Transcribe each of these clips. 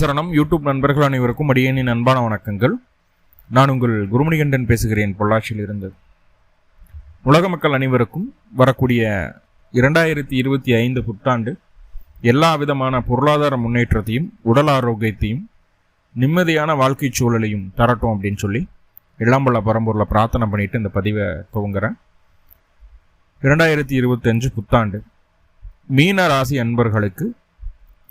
சரணம். யூடியூப் நண்பர்கள் அனைவருக்கும் அடியேனின் அன்பான வணக்கங்கள். நான் உங்கள் குருமணிகண்டன் பேசுகிறேன் பொள்ளாச்சியில் இருந்து உலக மக்கள் அனைவருக்கும் வரக்கூடிய இரண்டாயிரத்தி இருபத்தி ஐந்து புத்தாண்டு எல்லா விதமான பொருளாதார முன்னேற்றத்தையும் உடல் ஆரோக்கியத்தையும் நிம்மதியான வாழ்க்கை சூழலையும் தரட்டும் அப்படின்னு சொல்லி இளம்பல பரம்பூரில் பிரார்த்தனை பண்ணிட்டு இந்த பதிவை துவங்குறேன். இரண்டாயிரத்தி இருபத்தஞ்சு புத்தாண்டு மீன ராசி அன்பர்களுக்கு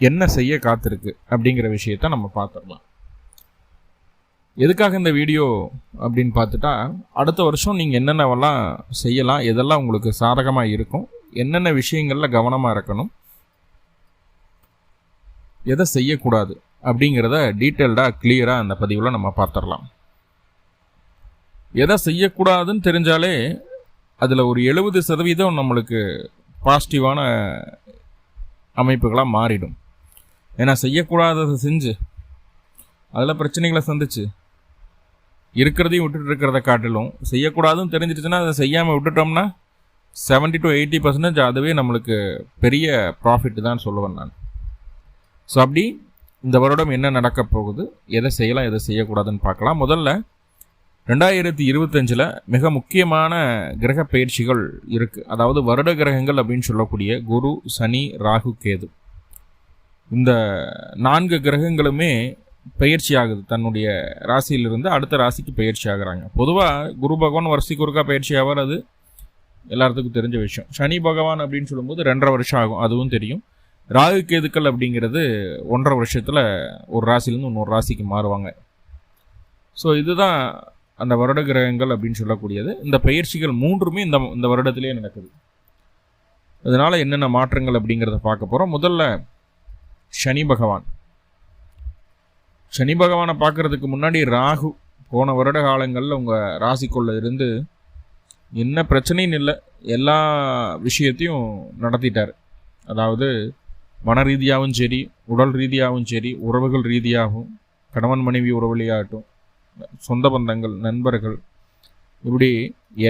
என்ன செய்ய காத்திருக்கு அப்படிங்கிற விஷயத்த நம்ம பார்த்துடலாம். எதுக்காக இந்த வீடியோ அப்படின்னு பார்த்துட்டா அடுத்த வருஷம் நீங்கள் என்னென்னவெல்லாம் செய்யலாம் எதெல்லாம் உங்களுக்கு சாதகமாக இருக்கும் என்னென்ன விஷயங்களில் கவனமாக இருக்கணும் எதை செய்யக்கூடாது அப்படிங்கிறத டீட்டெயில்டாக கிளியராக அந்த பதிவில் நம்ம பார்த்துடலாம். எதை செய்யக்கூடாதுன்னு தெரிஞ்சாலே அதில் ஒரு எழுபது சதவீதம் நம்மளுக்கு பாசிட்டிவான அமைப்புகளாக மாறிடும். ஏன்னா செய்யக்கூடாததை செஞ்சு அதில் பிரச்சனைகளை சந்திச்சு இருக்கிறதையும் விட்டுட்டு இருக்கிறத காட்டிலும் செய்யக்கூடாதுன்னு தெரிஞ்சிருச்சுன்னா அதை செய்யாமல் விட்டுட்டோம்னா செவன்ட்டி டு எயிட்டி பர்சன்டேஜ் அதுவே நம்மளுக்கு பெரிய ப்ராஃபிட் தான் சொல்லுவேன் நான். ஸோ அப்படி இந்த வருடம் என்ன நடக்க போகுது எதை செய்யலாம் எதை செய்யக்கூடாதுன்னு பார்க்கலாம். முதல்ல ரெண்டாயிரத்தி இருபத்தஞ்சில் மிக முக்கியமான கிரக பயிற்சிகள் இருக்குது அதாவது வருட கிரகங்கள் அப்படின்னு சொல்லக்கூடிய குரு சனி ராகு கேது. இந்த நான்கு கிரகங்களுமே பயிற்சி ஆகுது தன்னுடைய ராசியிலிருந்து அடுத்த ராசிக்கு பயிற்சி ஆகிறாங்க பொதுவாக குரு பகவான் வருஷத்துக்கு ஒருக்கா பயிற்சி ஆவார் அது? எல்லாத்துக்கும் தெரிஞ்ச விஷயம். சனி பகவான் அப்படின்னு சொல்லும்போது ரெண்டரை வருஷம் ஆகும். அதுவும் தெரியும். ராகு கேதுக்கள் அப்படிங்கிறது ஒன்றரை வருஷத்தில் ஒரு ராசிலேருந்து இன்னொரு ராசிக்கு மாறுவாங்க. ஸோ இதுதான் அந்த வருட கிரகங்கள் அப்படின்னு சொல்லக்கூடியது. இந்த பயிற்சிகள் மூன்றுமே இந்த இந்த வருடத்திலே நடக்குது. அதனால் என்னென்ன மாற்றங்கள் அப்படிங்கிறத பார்க்க போகிறோம் முதல்ல சனி பகவான். சனி பகவானை பார்க்கறதுக்கு முன்னாடி ராகு போன வருட காலங்களில் உங்கள் ராசிக்குள்ள இருந்து என்ன பிரச்சனையும் இல்லை எல்லா விஷயத்தையும் நடத்திட்டார். அதாவது மன ரீதியாகவும் சரி உடல் ரீதியாகவும் சரி உறவுகள் ரீதியாகவும் கணவன் மனைவி உறவுலையாகட்டும் சொந்த பந்தங்கள் நண்பர்கள் இப்படி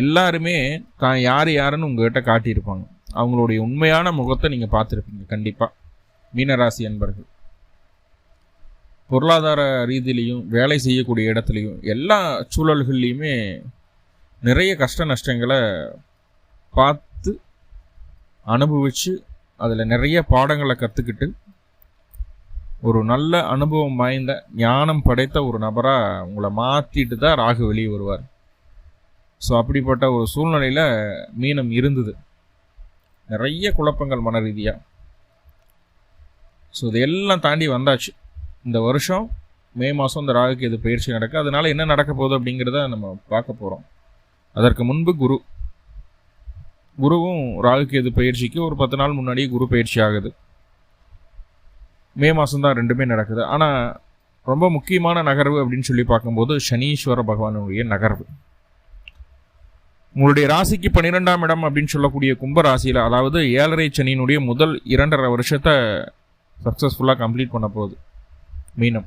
எல்லாருமே தான் யார் யாருன்னு உங்கள்கிட்ட காட்டியிருப்பாங்க. அவங்களுடைய உண்மையான முகத்தை நீங்கள் பார்த்துருப்பீங்க கண்டிப்பாக மீனராசி அன்பர்கள். பொருளாதார ரீதியிலையும் வேலை செய்யக்கூடிய இடத்துலையும் எல்லா சூழல்கள்லையுமே நிறைய கஷ்ட நஷ்டங்களை பார்த்து அனுபவித்து அதில் நிறைய பாடங்களை கற்றுக்கிட்டு ஒரு நல்ல அனுபவம் வாய்ந்த ஞானம் படைத்த ஒரு நபராக உங்களை மாற்றிட்டு தான் ராகு வெளியே வருவார். ஸோ அப்படிப்பட்ட ஒரு சூழ்நிலையில் மீனம் இருந்தது. நிறைய குழப்பங்கள் மன ரீதியாக ஸோ இது எல்லாம் தாண்டி வந்தாச்சு. இந்த வருஷம் மே மாதம் இந்த ராகுக்கு இது பயிற்சி நடக்க அதனால் என்ன நடக்க போகுது அப்படிங்கிறத நம்ம பார்க்க போகிறோம் அதற்கு முன்பு குரு. குருவும் ராகுக்கு எது பயிற்சிக்கு ஒரு பத்து நாள் முன்னாடியே குரு பயிற்சி ஆகுது. மே மாதம் தான் ரெண்டுமே நடக்குது. ஆனால் ரொம்ப முக்கியமான நகர்வு அப்படின்னு சொல்லி பார்க்கும்போது சனீஸ்வர பகவானுடைய நகர்வு. உங்களுடைய ராசிக்கு பன்னிரெண்டாம் இடம் அப்படின்னு சொல்லக்கூடிய கும்ப ராசியில் அதாவது ஏழரை சனியினுடைய முதல் இரண்டரை வருஷத்தை சக்ஸஸ்ஃபுல்லாக கம்ப்ளீட் பண்ண போகுது. மீனம்.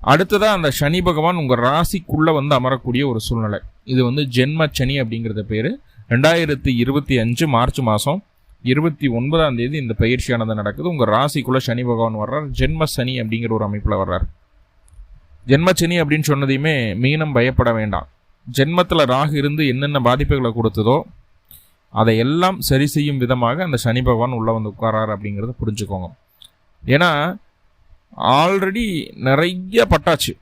அடுத்ததாக அந்த சனி பகவான் உங்கள் ராசிக்குள்ளே வந்து அமரக்கூடிய ஒரு சூழ்நிலை. இது வந்து ஜென்ம சனி அப்படிங்கிறத பேர். ரெண்டாயிரத்தி இருபத்தி அஞ்சு மார்ச் மாதம் இருபத்தி ஒன்பதாம் தேதி இந்த பயிற்சியானது நடக்குது. உங்கள் ராசிக்குள்ளே சனி பகவான் வர்றார். ஜென்ம சனி அப்படிங்கிற ஒரு அமைப்பில் வர்றார். ஜென்ம சனி அப்படின்னு சொன்னதையுமே மீனம் பயப்பட வேண்டாம். ஜென்மத்தில் ராகு இருந்து என்னென்ன பாதிப்புகளை கொடுத்ததோ அதை எல்லாம் சரி செய்யும் விதமாக அந்த சனி பகவான் உள்ளே வந்து உட்காராரு அப்படிங்கிறத புரிஞ்சுக்கோங்க. ஏன்னா ஆல்ரெடி நிறைய பட்டாச்சு.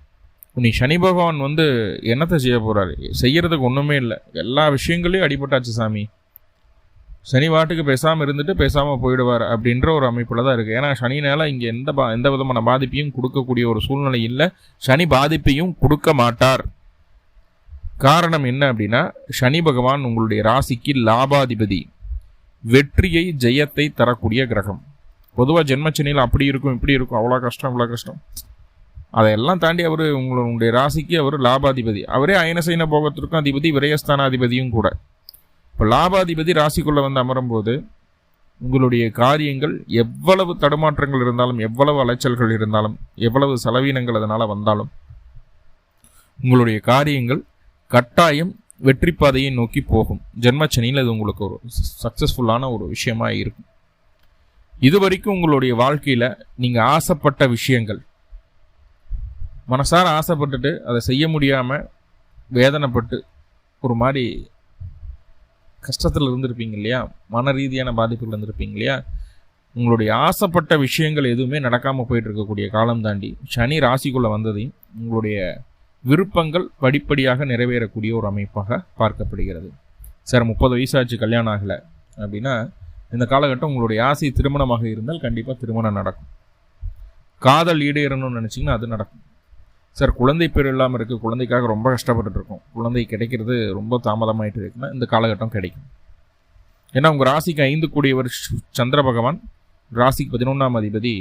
நீ சனி பகவான் வந்து என்னத்தை செய்ய போகிறாரு செய்கிறதுக்கு ஒன்றுமே இல்லை. எல்லா விஷயங்களையும் அடிபட்டாச்சு சாமி. சனி வாட்டுக்கு பேசாமல் இருந்துட்டு பேசாமல் போயிடுவார் அப்படின்ற ஒரு அமைப்பில் தான் இருக்குது ஏன்னா சனினால் இங்கே எந்த பா எந்த விதமான பாதிப்பையும் கொடுக்கக்கூடிய ஒரு சூழ்நிலை இல்லை. சனி பாதிப்பையும் கொடுக்க மாட்டார். காரணம் என்ன அப்படின்னா சனி பகவான் உங்களுடைய ராசிக்கு லாபாதிபதி. வெற்றியை ஜெயத்தை தரக்கூடிய கிரகம். பொதுவாக ஜென்மச்சனியில் அப்படி இருக்கும் இப்படி இருக்கும் அவ்வளோ கஷ்டம் இவ்வளோ கஷ்டம். அதையெல்லாம் தாண்டி அவர் உங்களுடைய ராசிக்கு அவர் லாபாதிபதி. அவரே அயனசைன போகத்திற்கும் அதிபதி விரயஸ்தானாதிபதியும் கூட. இப்போ லாபாதிபதி ராசிக்குள்ளே வந்து அமரும்போது உங்களுடைய காரியங்கள் எவ்வளவு தடுமாற்றங்கள் இருந்தாலும் எவ்வளவு அலைச்சல்கள் இருந்தாலும் எவ்வளவு செலவீனங்கள் அதனால் வந்தாலும் உங்களுடைய காரியங்கள் கட்டாயம் வெற்றி பாதையை நோக்கி போகும். ஜென்மச்சனியில் அது உங்களுக்கு ஒரு சக்ஸஸ்ஃபுல்லான ஒரு விஷயமா இருக்கும். இது வரைக்கும் உங்களுடைய வாழ்க்கையில் நீங்கள் ஆசைப்பட்ட விஷயங்கள் மனசார ஆசைப்பட்டுட்டு அதை செய்ய முடியாமல் வேதனைப்பட்டு ஒரு மாதிரி கஷ்டத்தில் இருந்திருப்பீங்க இல்லையா? மன ரீதியான பாதிப்புகள் இருந்திருப்பீங்க இல்லையா? உங்களுடைய ஆசைப்பட்ட விஷயங்கள் எதுவுமே நடக்காமல் போயிட்டு இருக்கக்கூடிய காலம் தாண்டி சனி ராசிக்குள்ளே வந்ததையும் உங்களுடைய விருப்பங்கள் படிப்படியாக நிறைவேறக்கூடிய ஒரு அமைப்பாக பார்க்கப்படுகிறது. சார் முப்பது வயசாச்சு கல்யாணம் ஆகலை. அப்படின்னா இந்த காலகட்டம் உங்களுடைய ஆசை திருமணமாக இருந்தால் கண்டிப்பாக திருமணம் நடக்கும். காதல் ஈடேறணும்னு நினச்சிங்கன்னா அது நடக்கும். சார் குழந்தை பேர் இல்லாமல் இருக்குது குழந்தைக்காக ரொம்ப கஷ்டப்பட்டுட்டு இருக்கோம். குழந்தை கிடைக்கிறது ரொம்ப தாமதமாயிட்டு இருக்குன்னா இந்த காலகட்டம் கிடைக்கும். ஏன்னா உங்கள் ராசிக்கு ஐந்து கூடியவர் சந்திர பகவான் ராசிக்கு பதினொன்றாம் அதிபதி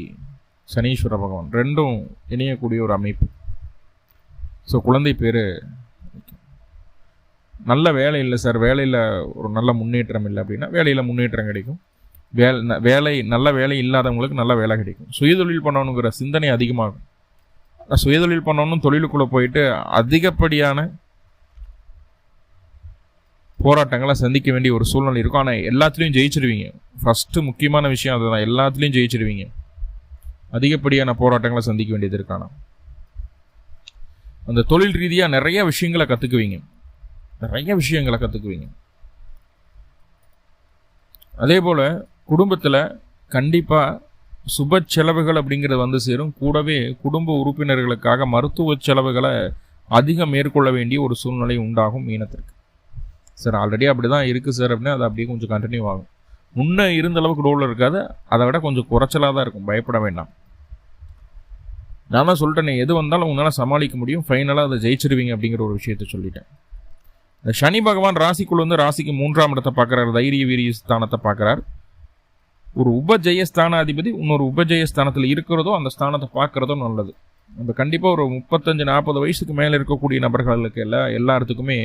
சனீஸ்வர பகவான். ரெண்டும் இணையக்கூடிய ஒரு அமைப்பு. ஸோ குழந்தை பேர் நல்ல வேலை இல்லை சார் வேலையில் ஒரு நல்ல முன்னேற்றம் இல்லை அப்படின்னா வேலையில் முன்னேற்றம் கிடைக்கும். வேலை வேலை நல்ல வேலை இல்லாதவங்களுக்கு நல்ல வேலை கிடைக்கும். சுயதொழில் பண்ணணுங்கிற சிந்தனை அதிகமாகும். சுயதொழில் பண்ணணும் தொழிலுக்குள்ளே போயிட்டு அதிகப்படியான போராட்டங்களை சந்திக்க வேண்டிய ஒரு சூழ்நிலை இருக்கும். ஆனால் எல்லாத்துலேயும் ஜெயிச்சிருவீங்க. ஃபஸ்ட்டு முக்கியமான விஷயம் அதுதான். எல்லாத்துலேயும் ஜெயிச்சிருவீங்க. அதிகப்படியான போராட்டங்களை சந்திக்க வேண்டியது இருக்கானா? அந்த தொழில் ரீதியாக நிறைய விஷயங்களை கற்றுக்குவீங்க நிறைய விஷயங்களை கற்றுக்குவீங்க அதே போல் குடும்பத்தில் கண்டிப்பாக சுப செலவுகள் அப்படிங்கிறது வந்து சேரும். கூடவே குடும்ப உறுப்பினர்களுக்காக மருத்துவ செலவுகளை அதிகம் மேற்கொள்ள வேண்டிய ஒரு சூழ்நிலை உண்டாகும் மீனத்திற்கு. சார் ஆல்ரெடி அப்படி தான் இருக்குது சார் அப்படின்னா அது அப்படியே கொஞ்சம் கண்டினியூ ஆகும். முன்னே இருந்த அளவுக்கு ரோல் இருக்காது. அதை விட கொஞ்சம் குறைச்சலாக தான் இருக்கும். பயப்பட வேண்டாம். நான் தான் சொல்லிட்டேன் எது வந்தாலும் உங்களால் சமாளிக்க முடியும் ஃபைனலாக அதை ஜெயிச்சிருவீங்க அப்படிங்கிற ஒரு விஷயத்த சொல்லிட்டேன். இந்த சனி பகவான் ராசிக்குள் வந்து ராசிக்கு மூன்றாம் இடத்தை பார்க்குறாரு தைரிய வீரிய ஸ்தானத்தை பார்க்குறார். ஒரு உபஜெய ஸ்தானாதிபதி இன்னொரு உபஜெய ஸ்தானத்தில் இருக்கிறதோ அந்த ஸ்தானத்தை பார்க்குறதோ நல்லது. நம்ம கண்டிப்பாக ஒரு முப்பத்தஞ்சு நாற்பது வயசுக்கு மேலே இருக்கக்கூடிய நபர்களுக்கு எல்லா எல்லாத்துக்குமே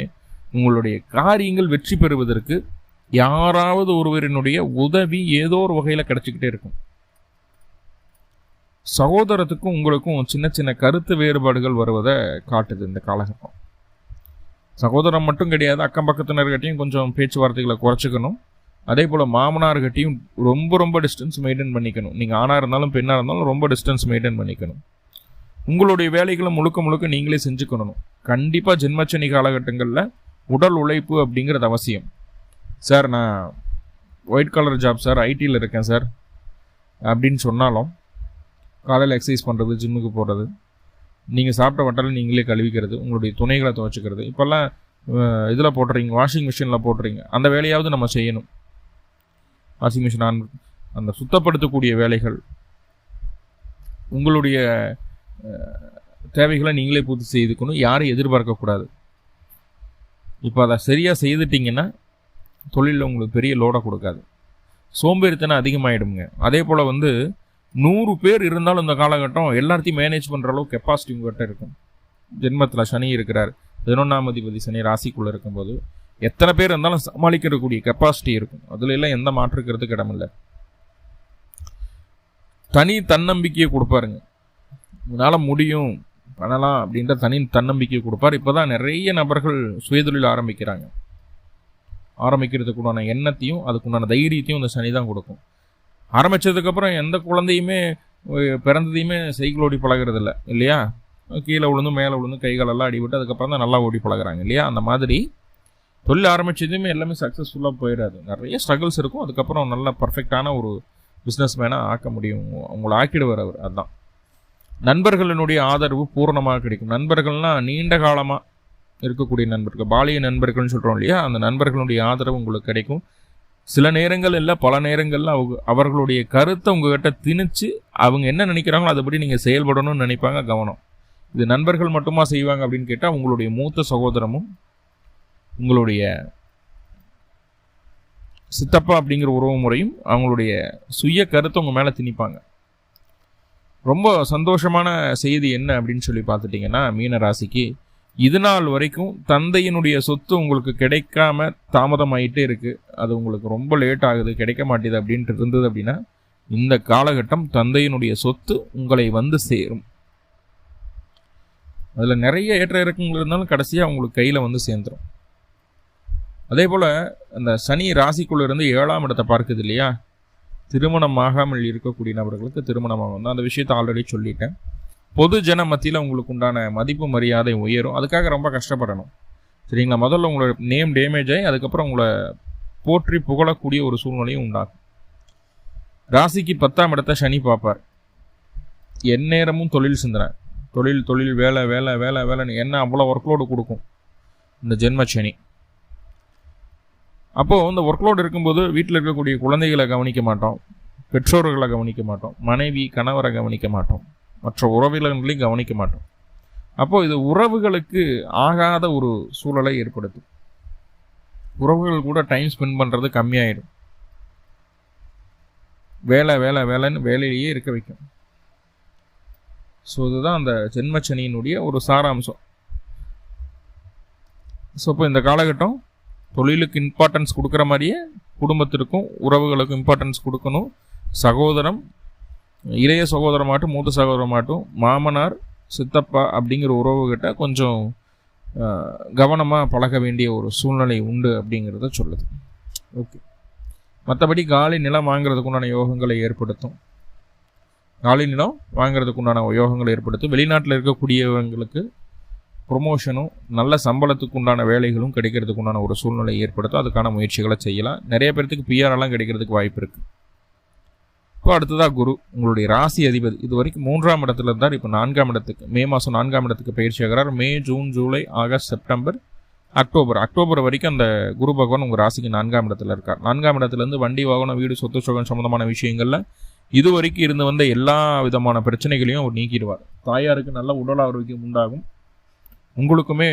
உங்களுடைய காரியங்கள் வெற்றி பெறுவதற்கு யாராவது ஒருவரினுடைய உதவி ஏதோ ஒரு வகையில் கிடச்சிக்கிட்டே இருக்கும். சகோதரத்துக்கும் உங்களுக்கும் சின்ன சின்ன கருத்து வேறுபாடுகள் வருவதை காட்டுது இந்த காலகட்டம். சகோதரம் மட்டும் கிடையாது அக்கம் பக்கத்தினர்கிட்டையும் கொஞ்சம் பேச்சுவார்த்தைகளை குறைச்சிக்கணும். அதே போல் மாமனார்கிட்டையும் ரொம்ப ரொம்ப டிஸ்டன்ஸ் மெயின்டைன் பண்ணிக்கணும். நீங்கள் ஆணாக இருந்தாலும் பெண்ணாக இருந்தாலும் ரொம்ப டிஸ்டன்ஸ் மெயின்டைன் பண்ணிக்கணும். உங்களுடைய வேலைகளை முழுக்க முழுக்க நீங்களே செஞ்சுக்கணும். கண்டிப்பாக ஜென்மச்சனி காலகட்டங்களில் உடல் உழைப்பு அப்படிங்கிறது அவசியம். சார் நான் ஒயிட் கலர் ஜாப் சார் ஐடியில் இருக்கேன் சார். அப்படின்னு சொன்னாலும் காலையில் எக்ஸசைஸ் பண்ணுறது ஜிம்முக்கு போகிறது நீங்கள் சாப்பிட்ட வட்டலை நீங்களே கழுவிக்கிறது உங்களுடைய துணைகளை துவைச்சிக்கிறது. இப்போல்லாம் இதில் போட்டுறீங்க வாஷிங் மிஷினில் போட்டுறீங்க. அந்த வேலையாவது நம்ம செய்யணும். வாஷிங் மிஷின் ஆன் அந்த சுத்தப்படுத்தக்கூடிய வேலைகள். உங்களுடைய தேவைகளை நீங்களே பூர்த்தி செய்துக்கணும். யாரும் எதிர்பார்க்கக்கூடாது. இப்போ அதை சரியாக செய்துட்டிங்கன்னா தொழிலில் உங்களுக்கு பெரிய லோடை கொடுக்காது. சோம்பேறித்தனம் அதிகமாகிடுங்க அதே போல் வந்து நூறு பேர் இருந்தாலும் இந்த காலகட்டம் எல்லாத்தையும் மேனேஜ் பண்ணுற அளவுக்கு கெப்பாசிட்டி உங்கள்கிட்ட இருக்கும். ஜென்மத்தில் சனி இருக்கிறார். பதினொன்றாம் அதிபதி சனி ராசிக்குள்ளே இருக்கும்போது எத்தனை பேர் இருந்தாலும் சமாளிக்கிறக்கூடிய கெப்பாசிட்டி இருக்கும். அதில் எல்லாம் எந்த மாற்றுக்கிறதுக்கு இடமில்லை தனி தன்னம்பிக்கையை கொடுப்பாருங்க. இதனால் முடியும் பண்ணலாம் அப்படின்ற தனி தன்னம்பிக்கையை கொடுப்பார். இப்போ தான் நிறைய நபர்கள் சுயதொழில் ஆரம்பிக்கிறாங்க. ஆரம்பிக்கிறதுக்குண்டான எண்ணத்தையும் அதுக்குண்டான தைரியத்தையும் அந்த சனி தான் கொடுக்கும். ஆரம்பித்ததுக்கப்புறம் எந்த குழந்தையுமே பிறந்ததையுமே சைக்கிள் ஓடி பழகிறது இல்லை இல்லையா? கீழே விழுந்து மேலே விழுந்து கைகளெல்லாம் அடிபட்டு அதுக்கப்புறம் தான் நல்லா ஓடி பழகிறாங்க இல்லையா? அந்த மாதிரி தொழில் ஆரம்பித்ததுமே எல்லாமே சக்ஸஸ்ஃபுல்லாக போயிடாது. நிறைய ஸ்ட்ரகிள்ஸ் இருக்கும். அதுக்கப்புறம் நல்ல பர்ஃபெக்டான ஒரு பிஸ்னஸ் மேனாக ஆக்க முடியும். உங்களை ஆக்கிடுவார் அவர். அதுதான் நண்பர்களினுடைய ஆதரவு பூர்ணமாக கிடைக்கும். நண்பர்கள்னால் நீண்ட காலமாக இருக்கக்கூடிய நண்பர்கள் பாலிய நண்பர்கள்னு சொல்கிறோம் இல்லையா? அந்த நண்பர்களுடைய ஆதரவு உங்களுக்கு கிடைக்கும். சில நேரங்கள் இல்லை பல நேரங்களில் அவங்க அவர்களுடைய கருத்தை உங்ககிட்ட திணிச்சு அவங்க என்ன நினைக்கிறாங்களோ அதுபடி நீங்கள் செயல்படணும்னு நினைப்பாங்க கவனம். இது நண்பர்கள் மட்டுமா செய்வாங்க அப்படின்னு கேட்டால் உங்களுடைய மூத்த சகோதரமும் உங்களுடைய சித்தப்பா அப்படிங்கிற உறவு முறையும் அவங்களுடைய சுய கருத்தை உங்கள் மேலே திணிப்பாங்க. ரொம்ப சந்தோஷமான செய்தி என்ன அப்படின்னு சொல்லி பார்த்துட்டிங்கன்னா மீன ராசிக்கு இது நாள் வரைக்கும் தந்தையினுடைய சொத்து உங்களுக்கு கிடைக்காம தாமதமாயிட்டே இருக்கு. அது உங்களுக்கு ரொம்ப லேட் ஆகுது கிடைக்க மாட்டேது அப்படின்ட்டு இருந்தது அப்படின்னா இந்த காலகட்டம் தந்தையினுடைய சொத்து உங்களை வந்து சேரும். அதில் நிறைய ஏற்ற இறக்கங்கள் இருந்தாலும் கடைசியாக உங்களுக்கு கையில் வந்து சேர்ந்துடும் அதே போல் அந்த சனி ராசிக்குள்ளேருந்து ஏழாம் இடத்தை பார்க்குது இல்லையா? திருமணம் ஆகாமல் இருக்கக்கூடிய நபர்களுக்கு திருமணமாக தான் அந்த விஷயத்தை ஆல்ரெடி சொல்லிட்டேன். பொது ஜன மத்தியில் உங்களுக்கு உண்டான மதிப்பு மரியாதை உயரும். அதுக்காக ரொம்ப கஷ்டப்படணும். சரிங்களா? முதல்ல உங்களோட நேம் டேமேஜ் ஆகி அதுக்கப்புறம் உங்களை போற்றி புகழக்கூடிய ஒரு சூழ்நிலையும் உண்டாகும். ராசிக்கு பத்தாம் இடத்த சனி பார்ப்பார். எந்நேரமும் தொழில் சிந்தனை. தொழில் தொழில் வேலை வேலை வேலை வேலைன்னு என்ன அவ்வளோ ஒர்க்லோடு கொடுக்கும்? இந்த ஜென்ம சனி. அப்போது இந்த ஒர்க்லோடு இருக்கும்போது வீட்டில் இருக்கக்கூடிய குழந்தைகளை கவனிக்க மாட்டோம். பெற்றோர்களை கவனிக்க மாட்டோம். மனைவி கணவரை கவனிக்க மாட்டோம். மற்ற உறவினர்களையும் கவனிக்க மாட்டோம். அப்போது இது உறவுகளுக்கு ஆகாத ஒரு சூழலை ஏற்படுத்தும். உறவுகள் கூட டைம் ஸ்பெண்ட் பண்ணுறது கம்மியாயிடும். வேலை வேலை வேலைன்னு வேலையிலேயே இருக்க வைக்கும். ஸோ இதுதான் அந்த ஜென்மச்சனியினுடைய ஒரு சாராம்சம். ஸோ இப்போ இந்த காலகட்டம் தொழிலுக்கு இம்பார்ட்டன்ஸ் கொடுக்குற மாதிரியே குடும்பத்திற்கும் உறவுகளுக்கும் இம்பார்ட்டன்ஸ் கொடுக்கணும். சகோதரம் இளைய சகோதரமாட்டும் மூத்த சகோதரமாட்டும் மாமனார் சித்தப்பா அப்படிங்கிற உறவுகிட்ட கொஞ்சம் கவனமாக பழக வேண்டிய ஒரு சூழ்நிலை உண்டு அப்படிங்கிறத சொல்லுது. ஓகே. மற்றபடி காலி நிலம் வாங்குறதுக்குண்டான யோகங்களை ஏற்படுத்தும். காலி நிலம் வாங்குறதுக்கு உண்டான யோகங்களை ஏற்படுத்தும். வெளிநாட்டில் இருக்கக்கூடியவங்களுக்கு ப்ரொமோஷனும் நல்ல சம்பளத்துக்கு உண்டான வேலைகளும் கிடைக்கிறதுக்கு உண்டான ஒரு சூழ்நிலை ஏற்படுத்தும். அதுக்கான முயற்சிகளை செய்யலாம். நிறைய பேர்த்துக்கு பிஆர்எல்லாம் கிடைக்கிறதுக்கு வாய்ப்பு இருக்குது இப்போ அடுத்ததாக குரு உங்களுடைய ராசி அதிபதி. இது வரைக்கும் மூன்றாம் இடத்துல இருந்தார் இப்போ நான்காம் இடத்துக்கு மே மாதம் நான்காம் இடத்துக்கு பயிற்சி ஆகிறார். May June July August September October. October வரைக்கும் அந்த குரு பகவான் உங்கள் ராசிக்கு நான்காம் இடத்துல இருக்கார். நான்காம் இடத்துலேருந்து வண்டி வாகனம் வீடு சொத்து சுகம் சம்மந்தமான விஷயங்களில் இது வரைக்கும் இருந்து வந்த எல்லா விதமான பிரச்சனைகளையும் அவர் நீக்கிடுவார். தாயாருக்கு நல்ல உடல் ஆரோக்கியம் உண்டாகும். உங்களுக்குமே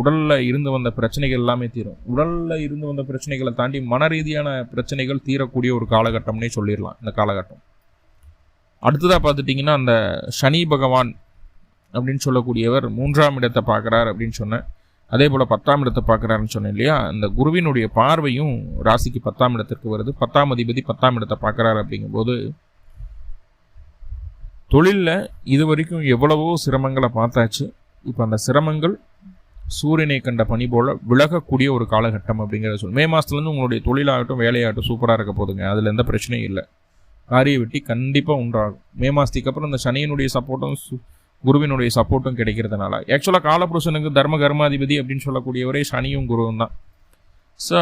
உடலில் இருந்து வந்த பிரச்சனைகள் எல்லாமே தீரும். உடலில் இருந்து வந்த பிரச்சனைகளை தாண்டி மன ரீதியான பிரச்சனைகள் தீரக்கூடிய ஒரு காலகட்டம்னே சொல்லிடலாம் இந்த காலகட்டம். அடுத்ததாக பார்த்துட்டிங்கன்னா அந்த சனி பகவான் அப்படின்னு சொல்லக்கூடியவர் மூன்றாம் இடத்தை பார்க்குறார் அப்படின்னு சொன்னேன். அதே போல் பத்தாம் இடத்தை பார்க்குறாருன்னு சொன்னேன் இல்லையா? அந்த குருவினுடைய பார்வையும் ராசிக்கு பத்தாம் இடத்திற்கு வருது. பத்தாம் அதிபதி பத்தாம் இடத்தை பார்க்குறாரு அப்படிங்கும்போது தொழிலில் இது வரைக்கும் எவ்வளவோ சிரமங்களை பார்த்தாச்சு. இப்போ அந்த சிரமங்கள் சூரியனை கண்ட பணி போல விலகக்கூடிய ஒரு காலகட்டம் அப்படிங்கிறத சொல்லி மே மாதத்துலேருந்து உங்களுடைய தொழிலாகட்டும் வேலையாகட்டும் சூப்பராக இருக்க போதுங்க அதில் எந்த பிரச்சனையும் இல்லை. காரிய வெட்டி கண்டிப்பாக உண்டாகும். மே மாதத்துக்கு அப்புறம் இந்த சனியினுடைய சப்போர்ட்டும் குருவினுடைய சப்போர்ட்டும் கிடைக்கிறதுனால. ஆக்சுவலாக காலபுருஷனுக்கு தர்ம கர்மாதிபதி அப்படின்னு சொல்லக்கூடியவரே சனியும் குருவும் தான். ஸோ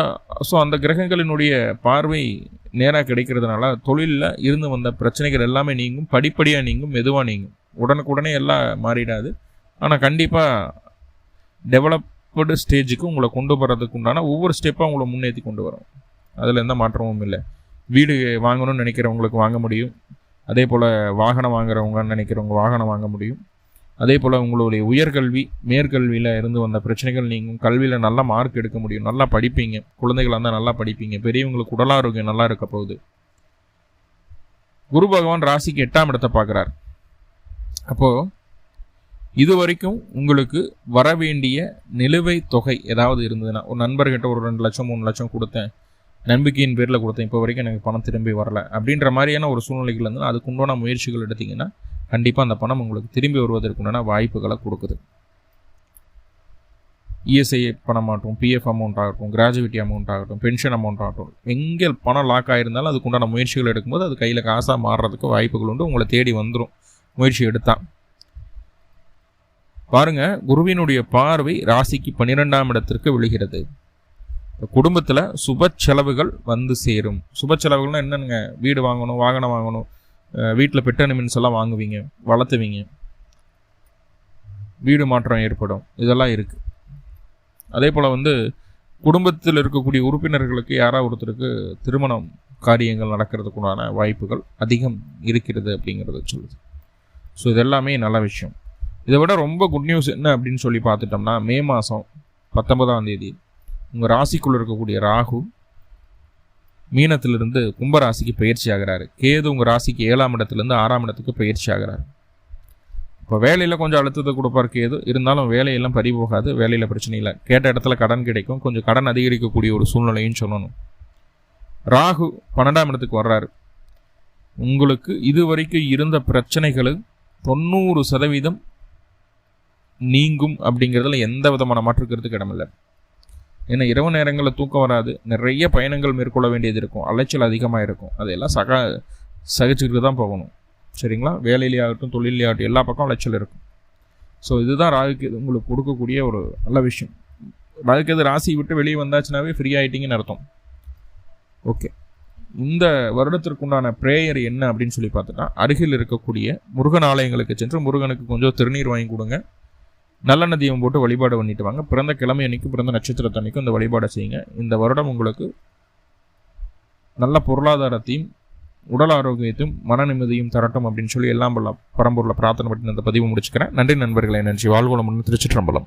ஸோ அந்த கிரகங்களினுடைய பார்வை நேராக கிடைக்கிறதுனால தொழிலில் இருந்து வந்த பிரச்சனைகள் எல்லாமே நீங்கும் படிப்படியாக நீங்கும் மெதுவாக நீங்கும். உடனுக்குடனே எல்லாம் மாறிடாது. ஆனால் கண்டிப்பாக டெவலப்டு ஸ்டேஜுக்கு உங்களை கொண்டு வர்றதுக்கு உண்டான ஒவ்வொரு ஸ்டெப்பாக உங்களை முன்னேற்றி கொண்டு வரும். அதில் எந்த மாற்றமும் இல்லை. வீடு வாங்கணும்னு நினைக்கிறவங்களுக்கு வாங்க முடியும். அதே போல் வாகனம் வாங்குறவங்கன்னு நினைக்கிறவங்க வாகனம் வாங்க முடியும். அதே போல் உங்களுடைய உயர்கல்வி மேற்கல்வியில் இருந்து வந்த பிரச்சனைகள் நீங்கள் கல்வியில் நல்ல மார்க் எடுக்க முடியும். நல்லா படிப்பீங்க. குழந்தைகளாக இருந்தால் நல்லா படிப்பீங்க. பெரியவங்களுக்கு உடல் ஆரோக்கியம் நல்லா இருக்க போகுது. குரு பகவான் ராசிக்கு எட்டாம் இடத்தை பார்க்குறார். அப்போது இது வரைக்கும் உங்களுக்கு வர வேண்டிய நிலுவை தொகை ஏதாவது இருந்ததுன்னா ஒரு நண்பர்கிட்ட ஒரு ரெண்டு லட்சம் மூணு லட்சம் கொடுத்தேன் நம்பிக்கையின் பேரில் கொடுத்தேன் இப்போ வரைக்கும் எனக்கு பணம் திரும்பி வரல அப்படின்ற மாதிரியான ஒரு சூழ்நிலைகள் இருந்தால் அதுக்கு உண்டான முயற்சிகள் எடுத்திங்கன்னா கண்டிப்பாக அந்த பணம் உங்களுக்கு திரும்பி வருவதற்குண்டான வாய்ப்புகளை கொடுக்குது. இஎஸ்ஐ பணம் ஆகட்டும் பிஎஃப் அமௌண்ட் ஆகட்டும் கிராஜுவேட்டி அமௌண்ட் ஆகட்டும் பென்ஷன் அமௌண்ட் ஆகட்டும் எங்கே பணம் லாக் ஆகிருந்தாலும் அதுக்குண்டான முயற்சிகள் எடுக்கும்போது அது கையில் காசாக மாறுறதுக்கு வாய்ப்புகள் உண்டு உங்களை தேடி வந்துடும் முயற்சி எடுத்தால் பாருங்க குருவினுடைய பார்வை ராசிக்கு பன்னிரெண்டாம் இடத்திற்கு விழுகிறது. குடும்பத்தில் சுப செலவுகள் வந்து சேரும். சுப செலவுகள்னா என்னென்னுங்க வீடு வாங்கணும் வாகனம் வாங்கணும் வீட்டில் பெட்ட நிமின்ஸ் எல்லாம் வாங்குவீங்க வளர்த்துவீங்க. வீடு மாற்றம் ஏற்படும். இதெல்லாம் இருக்குது அதே போல் வந்து குடும்பத்தில் இருக்கக்கூடிய உறுப்பினர்களுக்கு யாராவது ஒருத்தருக்கு திருமணம் காரியங்கள் நடக்கிறதுக்குண்டான வாய்ப்புகள் அதிகம் இருக்கிறது அப்படிங்கிறத சொல்லுது. ஸோ இதெல்லாமே நல்ல விஷயம். இதை விட ரொம்ப குட் நியூஸ் என்ன அப்படின்னு சொல்லி பார்த்துட்டோம்னா மே மாதம் பத்தொன்பதாம் தேதி உங்கள் ராசிக்குள்ளே இருக்கக்கூடிய ராகு மீனத்திலிருந்து கும்பராசிக்கு பயிற்சி ஆகிறாரு. கேது உங்கள் ராசிக்கு ஏழாம் இடத்துலேருந்து ஆறாம் இடத்துக்கு பயிற்சி ஆகிறாரு. இப்போ வேலையில் கொஞ்சம் அழுத்தத்தை கொடுப்பார் கேது. இருந்தாலும் வேலையெல்லாம் பறி போகாது வேலையில் பிரச்சனை இல்லை. கேட்ட இடத்துல கடன் கிடைக்கும். கொஞ்சம் கடன் அதிகரிக்கக்கூடிய ஒரு சூழ்நிலையும் சொல்லணும். ராகு பன்னெண்டாம் இடத்துக்கு வர்றாரு. உங்களுக்கு இது வரைக்கும் இருந்த பிரச்சனைகள் தொண்ணூறு சதவீதம் நீங்கும் அப்படிங்கிறதுல எந்த விதமான மாற்றுக்கிறதுக்கு இடமில்லை. ஏன்னா இரவு நேரங்களில் தூக்கம் வராது. நிறைய பயணங்கள் மேற்கொள்ள வேண்டியது இருக்கும். அலைச்சல் அதிகமாக இருக்கும். அதையெல்லாம் சக சகிச்சுக்கிட்டு தான் போகணும். சரிங்களா? வேலையிலே ஆகட்டும் தொழிலே ஆகட்டும் எல்லா பக்கம் அலைச்சல் இருக்கும். ஸோ இதுதான் ராகுக்கு இது உங்களுக்கு கொடுக்கக்கூடிய ஒரு நல்ல விஷயம். ராகுக்கு இது ராசி விட்டு வெளியே வந்தாச்சுனாவே ஃப்ரீ ஆகிட்டீங்கன்னு அர்த்தம். ஓகே இந்த வருடத்திற்குண்டான ப்ரேயர் என்ன அப்படின்னு சொல்லி பார்த்துட்டா அருகில் இருக்கக்கூடிய முருகன் ஆலயங்களுக்கு சென்று முருகனுக்கு கொஞ்சம் திருநீர் வாங்கி கொடுங்க. நல்லெண்ணெய் தீபம் போட்டு வழிபாடு பண்ணிட்டு வாங்க. பிறந்த கிழமை அன்னைக்கும் பிறந்த நட்சத்திரத்து அன்னைக்கும் இந்த வழிபாடை செய்யுங்க. இந்த வருடம் உங்களுக்கு நல்ல பொருளாதாரத்தையும் உடல் ஆரோக்கியத்தையும் மன நிம்மதியும் தரட்டும் அப்படின்னு சொல்லி எல்லாம் பரம்பூரில் பிரார்த்தனை பண்ணி இந்த பதிவு முடிச்சுக்கிறேன். நன்றி நண்பர்களை. நன்றி. வாழ்வளம் திருச்சிற்றம்பலம்.